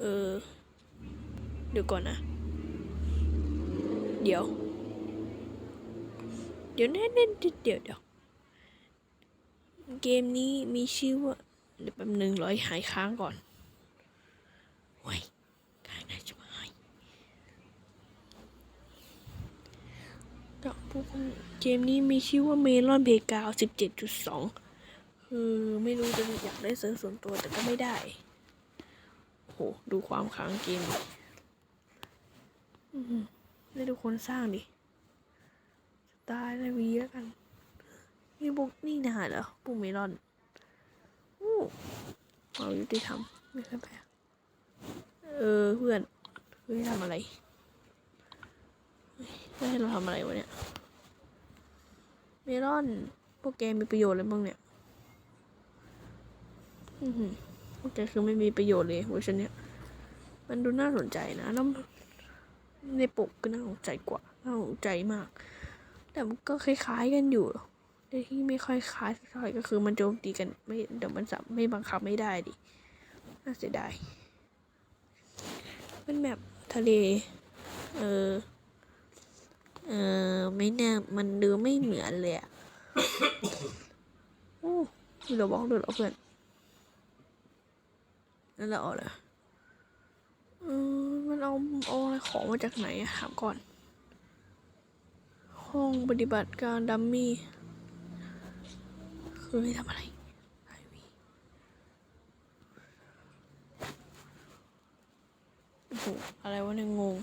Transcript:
เออ เดี๋ยวก่อนนะ เดี๋ยว เดี๋ยวแน่ๆเดี๋ยวเดี๋ยวเดี๋ยว เกมนี้มีชื่อว่าเดี๋ยวแป๊บนึงร้อยหายค้างก่อนโอ้ยค้างได้จะมาหายก็พวกเกมนี้มีชื่อว่าเมลอนเพกาวสิบเจ็ดจุดสองคือไม่รู้จะอยากได้เซิร์ฟส่วนตัวแต่ก็ไม่ได้ โอ้โห ดูความค้างเกมดิอื้อหือได้ดูคนสร้างดิสไตล์นาวีแล้วกัน นี่บุกนี่นาเหรอปุกเมลอนอู้เอายุติธรรมไม่ใช่แปลเออเพื่อนเพื่อนทำอะไรเฮ้ยให้เราทำอะไรวะเนี่ย เมลอน พวกแกมีประโยชน์อะไรบ้างเนี่ย อือหือพวก แกคือไม่มีประโยชน์เลยเวอร์ชันเนี้ย มันดูน่าสนใจนะแล้วในปกก็น่าสนใจกว่า น่าสนใจมาก แต่มันก็คล้ายๆกันอยู่แต่ที่ไม่ค่อยคล้ายเท่าไหร่ก็คือมันโจมตีกันไม่เดี๋ยวมันสับไม่บังคับไม่ได้ดิ น่าเสียดายเป็นแบบทะเล เออ เออไม่แน่มันดูไม่เหมือนเลยอะโอ้มีเราบอกด้วยเหรอเพื่อน นั่นแหละเอาเลยเออมันเอาเอาอะไรของมาจากไหนอะถามก่อน ห้องปฏิบัติการดัมมี่ คือให้ทำอะไรโอ้โหอะไรวะเนี่ยงง